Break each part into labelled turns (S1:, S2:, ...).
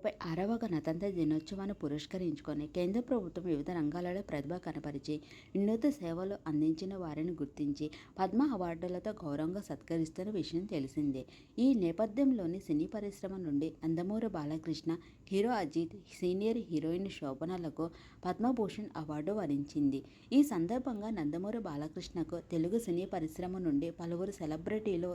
S1: ముప్పై ఆరవ గణతంత్ర దినోత్సవాన్ని పురస్కరించుకొని కేంద్ర ప్రభుత్వం వివిధ రంగాలలో ప్రతిభ కనపరిచి వినూత్న సేవలు అందించిన వారిని గుర్తించి పద్మ అవార్డులతో గౌరవంగా సత్కరిస్తున్న విషయం తెలిసిందే. ఈ నేపథ్యంలోని సినీ పరిశ్రమ నుండి Nandamuri Balakrishna hero Ajith senior heroine శోభనలకు Padma Bhushan award వరించింది. ఈ సందర్భంగా నందమూరి బాలకృష్ణకు తెలుగు సినీ పరిశ్రమ నుండి పలువురు సెలబ్రిటీలు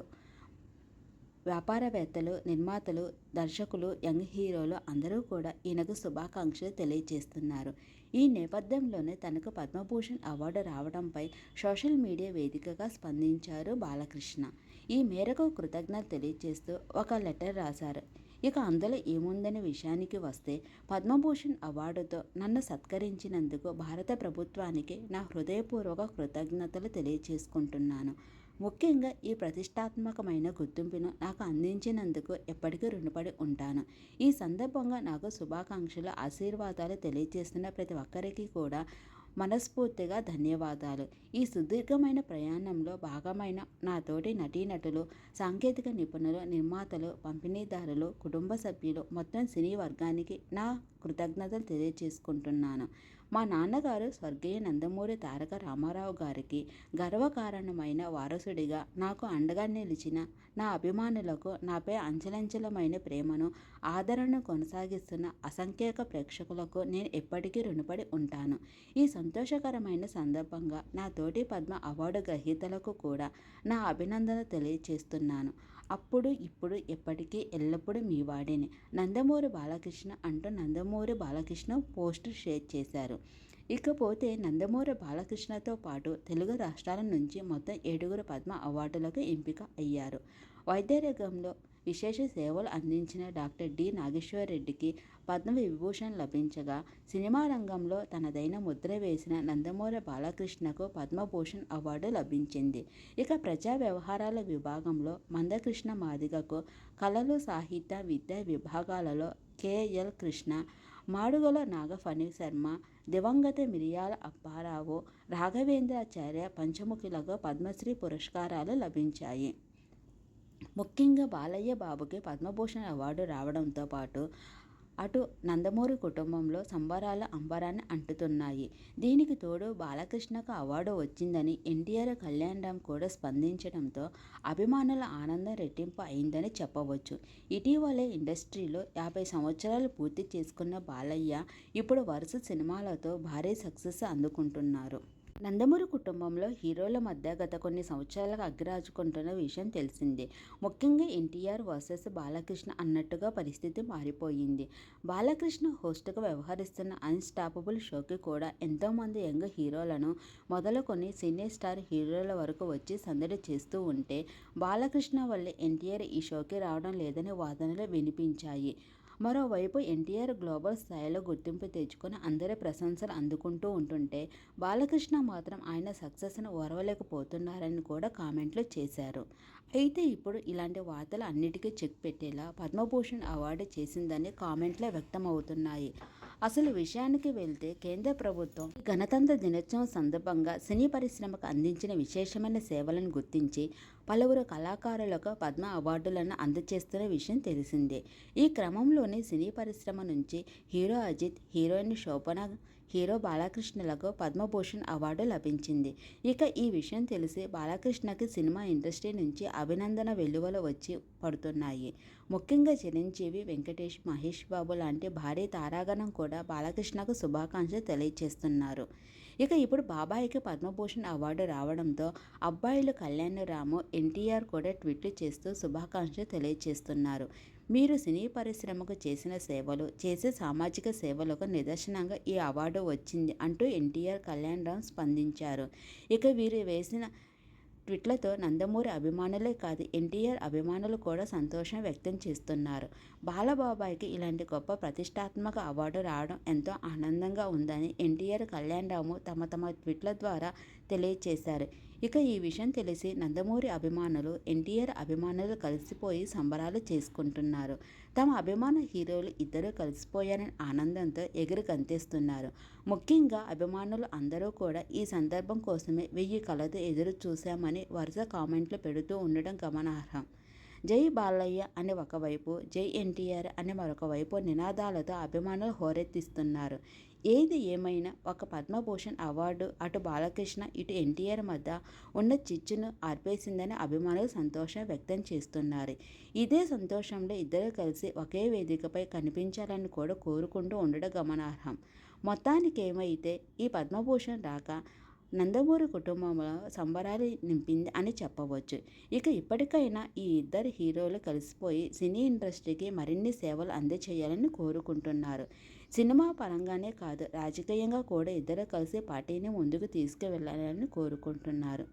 S1: వ్యాపారవేత్తలు నిర్మాతలు దర్శకులు యంగ్ హీరోలు అందరూ కూడా ఈయనకు శుభాకాంక్షలు తెలియజేస్తున్నారు. ఈ నేపథ్యంలోనే తనకు పద్మభూషణ్ అవార్డు రావడంపై సోషల్ మీడియా వేదికగా స్పందించారు బాలకృష్ణ. ఈ మేరకు కృతజ్ఞత తెలియజేస్తూ ఒక లెటర్ రాశారు. ఇక అందులో ఏముందనే విషయానికి వస్తే పద్మభూషణ్ అవార్డుతో నన్ను సత్కరించినందుకు భారత ప్రభుత్వానికి నా హృదయపూర్వక కృతజ్ఞతలు తెలియజేసుకుంటున్నాను. ముఖ్యంగా ఈ ప్రతిష్టాత్మకమైన గుర్తింపును నాకు అందించినందుకు ఎప్పటికీ రుణపడి ఉంటాను. ఈ సందర్భంగా నాకు శుభాకాంక్షలు ఆశీర్వాదాలు తెలియజేస్తున్న ప్రతి ఒక్కరికి కూడా మనస్ఫూర్తిగా ధన్యవాదాలు. ఈ సుదీర్ఘమైన ప్రయాణంలో భాగమైన నా తోటి నటీనటులు సాంకేతిక నిపుణులు నిర్మాతలు పంపిణీదారులు కుటుంబ సభ్యులు మొత్తం సినీ వర్గానికి నా కృతజ్ఞతలు తెలియజేసుకుంటున్నాను. మా నాన్నగారు స్వర్గీయ నందమూరి తారక రామారావు గారికి గర్వకారణమైన వారసుడిగా నాకు అండగా నిలిచిన నా అభిమానులకు నాపై అంచలంచలమైన ప్రేమను ఆదరణను కొనసాగిస్తున్న అసంఖ్యాక ప్రేక్షకులకు నేను ఎప్పటికీ రుణపడి ఉంటాను. ఈ సంతోషకరమైన సందర్భంగా నా తోటి పద్మ అవార్డు గ్రహీతలకు కూడా నా అభినందన తెలియచేస్తున్నాను. అప్పుడు ఇప్పుడు ఎప్పటికీ ఎల్లప్పుడూ మీ వాడిని. నందమూరి బాలకృష్ణ అంటూ నందమూరి బాలకృష్ణ పోస్ట్ షేర్ చేశారు. ఇకపోతే నందమూరి బాలకృష్ణతో పాటు తెలుగు రాష్ట్రాల నుంచి మొత్తం ఏడుగురు పద్మ అవార్డులకు ఎంపిక అయ్యారు. వైద్య రంగంలో విశేష సేవలు అందించిన డాక్టర్ డి. నాగేశ్వరరెడ్డికి పద్మ విభూషణ్ లభించగా సినిమా రంగంలో తనదైన ముద్ర వేసిన నందమూరి బాలకృష్ణకు పద్మభూషణ్ అవార్డు లభించింది. ఇక ప్రజా వ్యవహారాల విభాగంలో మందకృష్ణ మాదిగకు కళలు సాహిత్య విద్యా విభాగాలలో కేఎల్ కృష్ణ మాడుగుల నాగఫణి శర్మ దివంగత మిరియాల అప్పారావు రాఘవేంద్రాచార్య పంచముఖులకు పద్మశ్రీ పురస్కారాలు లభించాయి. ముఖ్యంగా బాలయ్య బాబుకి పద్మభూషణ్ అవార్డు రావడంతో పాటు అటు నందమూరి కుటుంబంలో సంబరాల అంబరాన్ని అంటుతున్నాయి. దీనికి తోడు బాలకృష్ణకు అవార్డు వచ్చిందని ఎన్టీఆర్ కళ్యాణ్ రామ్ కూడా స్పందించడంతో అభిమానుల ఆనందం రెట్టింపు అయిందని చెప్పవచ్చు. ఇటీవలే ఇండస్ట్రీలో యాభై సంవత్సరాలు పూర్తి చేసుకున్న బాలయ్య ఇప్పుడు వరుస సినిమాలతో భారీ సక్సెస్ అందుకుంటున్నారు. నందమూరి కుటుంబంలో హీరోల మధ్య గత కొన్ని సంవత్సరాలుగా అగ్గిరాజుకుంటున్న విషయం తెలిసిందే. ముఖ్యంగా ఎన్టీఆర్ వర్సెస్ బాలకృష్ణ అన్నట్టుగా పరిస్థితి మారిపోయింది. బాలకృష్ణ హోస్ట్గా వ్యవహరిస్తున్న అన్స్టాపబుల్ షోకి కూడా ఎంతోమంది యంగ్ హీరోలను మొదలుకొని సీనియర్ స్టార్ హీరోల వరకు వచ్చి సందడి చేస్తూ ఉంటే బాలకృష్ణ వల్లే ఎన్టీఆర్ ఈ షోకి రావడం లేదని వాదనలు వినిపించాయి. మరోవైపు ఎన్టీఆర్ గ్లోబల్ స్థాయిలో గుర్తింపు తెచ్చుకొని అందరి ప్రశంసలు అందుకుంటూ ఉంటుంటే బాలకృష్ణ మాత్రం ఆయన సక్సెస్ను ఓరవలేకపోతున్నారని కూడా కామెంట్లు చేశారు. అయితే ఇప్పుడు ఇలాంటి వార్తలు అన్నిటికీ చెక్ పెట్టేలా పద్మభూషణ్ అవార్డు చేసిందని కామెంట్లే వ్యక్తమవుతున్నాయి. అసలు విషయానికి వెళ్తే కేంద్ర ప్రభుత్వం గణతంత్ర దినోత్సవం సందర్భంగా సినీ పరిశ్రమకు అందించిన విశేషమైన సేవలను గుర్తించి పలువురు కళాకారులకు పద్మ అవార్డులను అందజేస్తున్న విషయం తెలిసిందే. ఈ క్రమంలోనే సినీ పరిశ్రమ నుంచి hero Ajith heroine Shobhana hero బాలకృష్ణలకు Padma Bhushan award లభించింది. ఇక ఈ విషయం తెలిసి బాలకృష్ణకి సినిమా ఇండస్ట్రీ నుంచి అభినందన వెలువలు వచ్చి పడుతున్నాయి. ముఖ్యంగా చిరంజీవి వెంకటేష్ మహేష్ బాబు లాంటి భారీ తారాగణం కూడా బాలకృష్ణకు శుభాకాంక్షలు తెలియజేస్తున్నారు ఇక ఇప్పుడు బాబాయికి పద్మభూషణ్ అవార్డు రావడంతో అబ్బాయిలు కళ్యాణరాము ఎన్టీఆర్ కూడా ట్వీట్లు చేస్తూ శుభాకాంక్షలు తెలియజేస్తున్నారు మీరు సినీ పరిశ్రమకు చేసిన సేవలు చేసే సామాజిక సేవలకు నిదర్శనంగా ఈ అవార్డు వచ్చింది అంటూ ఎన్టీఆర్ కళ్యాణ్ రామ్ స్పందించారు. ఇక వీరు వేసిన ట్విట్లతో నందమూరి అభిమానులే కాదు ఎన్టీఆర్ అభిమానులు కూడా సంతోషం వ్యక్తం చేస్తున్నారు. బాలబాబాయ్కి ఇలాంటి గొప్ప ప్రతిష్టాత్మక అవార్డు రావడం ఎంతో ఆనందంగా ఉందని ఎన్టీఆర్ కళ్యాణ్ రాము తమ తమ ట్విట్ల ద్వారా తెలియజేశారు ఇక ఈ విషయం తెలిసి నందమూరి అభిమానులు ఎన్టీఆర్ అభిమానులు కలిసిపోయి సంబరాలు చేసుకుంటున్నారు. తమ అభిమాన హీరోలు ఇద్దరూ కలిసిపోయారని ఆనందంతో ఎగురు గంతేస్తున్నారు ముఖ్యంగా అభిమానులు అందరూ కూడా ఈ సందర్భం కోసమే వెయ్యి కళతో ఎదురు చూశామని వరుస కామెంట్లు పెడుతూ ఉండడం గమనార్హం. జై బాలయ్య అని ఒకవైపు జై ఎన్టీఆర్ అని మరొక వైపు నినాదాలతో అభిమానులు హోరెత్తిస్తున్నారు. ఏది ఏమైనా ఒక పద్మభూషణ్ అవార్డు అటు బాలకృష్ణ ఇటు ఎన్టీఆర్ మధ్య ఉన్న చిచ్చును ఆర్పేసిందని అభిమానులు సంతోషం వ్యక్తం చేస్తున్నారు. ఇదే సంతోషంలో ఇద్దరు కలిసి ఒకే వేదికపై కనిపించాలని కూడా కోరుకుంటూ ఉండడం గమనార్హం. మొత్తానికి ఏమైతే ఈ పద్మభూషణ్ రాక నందమూరి కుటుంబంలో సంబరాలు నింపింది అని చెప్పవచ్చు. ఇక ఇప్పటికైనా ఈ ఇద్దరు హీరోలు కలిసిపోయి సినీ ఇండస్ట్రీకి మరిన్ని సేవలు అందచేయాలని కోరుకుంటున్నారు. సినిమా పరంగానే కాదు రాజకీయంగా కూడా ఇద్దరు కలిసి పార్టీని ముందుకు తీసుకువెళ్ళాలని కోరుకుంటున్నారు.